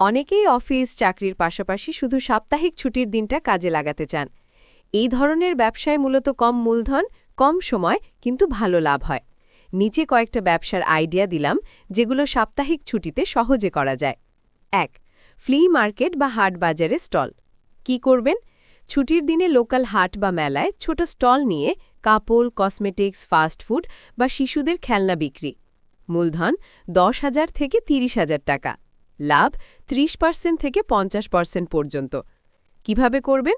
অনেকেই অফিস, চাকরির পাশাপাশি শুধু সাপ্তাহিক ছুটির দিনটা কাজে লাগাতে চান। এই ধরনের ব্যবসায় মূলত কম মূলধন, কম সময়, কিন্তু ভালো লাভ হয়। নিচে কয়েকটা ব্যবসার আইডিয়া দিলাম, যেগুলো সাপ্তাহিক ছুটিতে সহজে করা যায়। এক, ফ্লি মার্কেট বা হাট বাজারে স্টল। কি করবেন? ছুটির দিনে লোকাল হাট বা মেলায় ছোট স্টল নিয়ে কাপড়, কসমেটিক্স, ফাস্ট ফুড বা শিশুদের খেলনা বিক্রি। মূলধন দশ হাজার থেকে তিরিশ হাজার টাকা। লাভ ত্রিশ পার্সেন্ট থেকে পঞ্চাশ পার্সেন্ট পর্যন্ত। কীভাবে করবেন?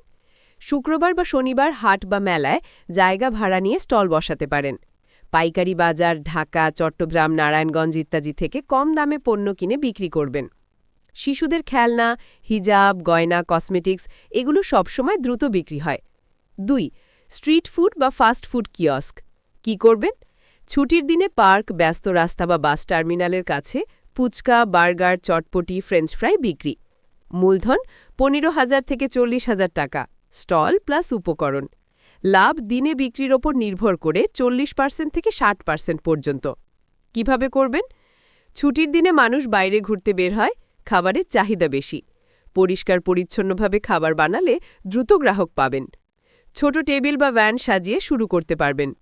শুক্রবার বা শনিবার হাট বা মেলায় জায়গা ভাড়া নিয়ে স্টল বসাতে পারেন। পাইকারি বাজার, ঢাকা, চট্টগ্রাম, নারায়ণগঞ্জ ইত্যাদি থেকে কম দামে পণ্য কিনে বিক্রি করবেন। শিশুদের খেলনা, হিজাব, গয়না, কসমেটিক্স এগুলো সবসময় দ্রুত বিক্রি হয়। দুই, স্ট্রিট ফুড বা ফাস্ট ফুড কিয়স্ক। কি করবেন? ছুটির দিনে পার্ক, ব্যস্ত রাস্তা বা বাস টার্মিনালের কাছে puchka, burger, chotpoti, French fry বিক্রি। মূলধন পনেরো হাজার থেকে চল্লিশ হাজার টাকা। স্টল প্লাস উপকরণ। লাভ দিনে বিক্রির ওপর নির্ভর করে চল্লিশ পার্সেন্ট থেকে ষাট পার্সেন্ট পর্যন্ত। কীভাবে করবেন? ছুটির দিনে মানুষ বাইরে ঘুরতে বের হয়, খাবারের চাহিদা বেশি। পরিষ্কার পরিচ্ছন্নভাবে খাবার বানালে দ্রুত গ্রাহক পাবেন। ছোট টেবিল বা ভ্যান সাজিয়ে শুরু করতে পারবেন।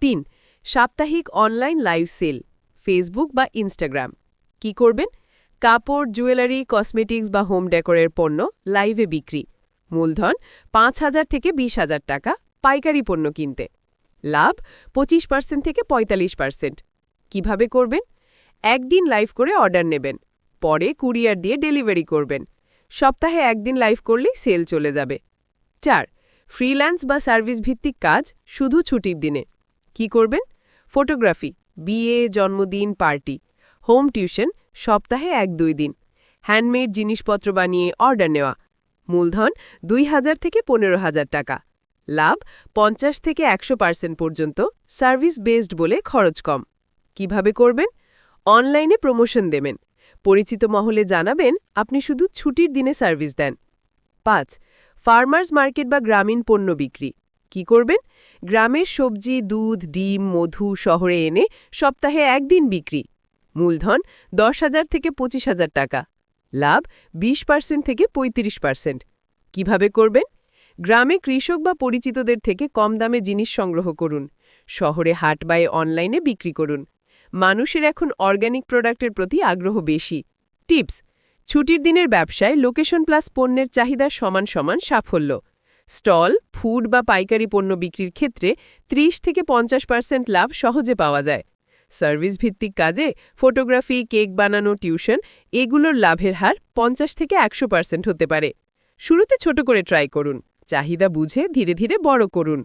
তিন, সাপ্তাহিক অনলাইন লাইভ সেল। ফেসবুক বা ইনস্টাগ্রাম। কি করবেন? কাপড়, জুয়েলারি, কসমেটিক্স বা হোম ডেকোরের পণ্য লাইভে বিক্রি। মূলধন পাঁচ হাজার থেকে বিশ হাজার টাকা, পাইকারি পণ্য কিনতে। লাভ পঁচিশ পার্সেন্ট থেকে ৪৫ পার্সেন্ট। কীভাবে করবেন? একদিন লাইভ করে অর্ডার নেবেন। পরে কুরিয়ার দিয়ে ডেলিভারি করবেন। সপ্তাহে একদিন লাইভ করলেই সেল চলে যাবে। চার, ফ্রিল্যান্স বা সার্ভিস ভিত্তিক কাজ শুধু ছুটির দিনে। কি করবেন? ফটোগ্রাফি, বিয়ে, জন্মদিন, পার্টি। হোম টিউশন সপ্তাহে এক দুই দিন। হ্যান্ডমেড জিনিসপত্র বানিয়ে অর্ডার নেওয়া। মূলধন দুই হাজার থেকে পনেরো হাজার টাকা। লাভ পঞ্চাশ থেকে একশো পার্সেন্ট পর্যন্ত সার্ভিস বেসড বলে খরচ কম। কীভাবে করবেন? অনলাইনে প্রমোশন দেবেন। পরিচিত মহলে জানাবেন, আপনি শুধু ছুটির দিনে সার্ভিস দেন। পাঁচ, ফার্মার্স মার্কেট বা গ্রামীণ পণ্য বিক্রি। কি করবেন? গ্রামের সবজি, দুধ, ডিম, মধু শহরে এনে সপ্তাহে একদিন বিক্রি। মূলধন দশ হাজার থেকে পঁচিশ হাজার টাকা। লাভ বিশ পার্সেন্ট থেকে ৩৫ পার্সেন্ট। কীভাবে করবেন? গ্রামে কৃষক বা পরিচিতদের থেকে কম দামে জিনিস সংগ্রহ করুন। শহরে হাট বায়ে অনলাইনে বিক্রি করুন। মানুষের এখন অর্গ্যানিক প্রোডাক্টের প্রতি আগ্রহ বেশি। টিপস, ছুটির দিনের ব্যবসায় লোকেশন প্লাস পণ্যের চাহিদা সমান সমান সাফল্য। স্টল, ফুড বা পাইকারি পণ্য বিক্রির ক্ষেত্রে ৩০ থেকে পঞ্চাশ পার্সেন্ট লাভ সহজে পাওয়া যায়। সার্ভিস ভিত্তিক কাজে ফটোগ্রাফি, কেক বানানো, টিউশন এগুলোর লাভের হার পঞ্চাশ থেকে একশো পার্সেন্ট হতে পারে। শুরুতে ছোট করে ট্রাই করুন। চাহিদা বুঝে ধীরে ধীরে বড় করুন।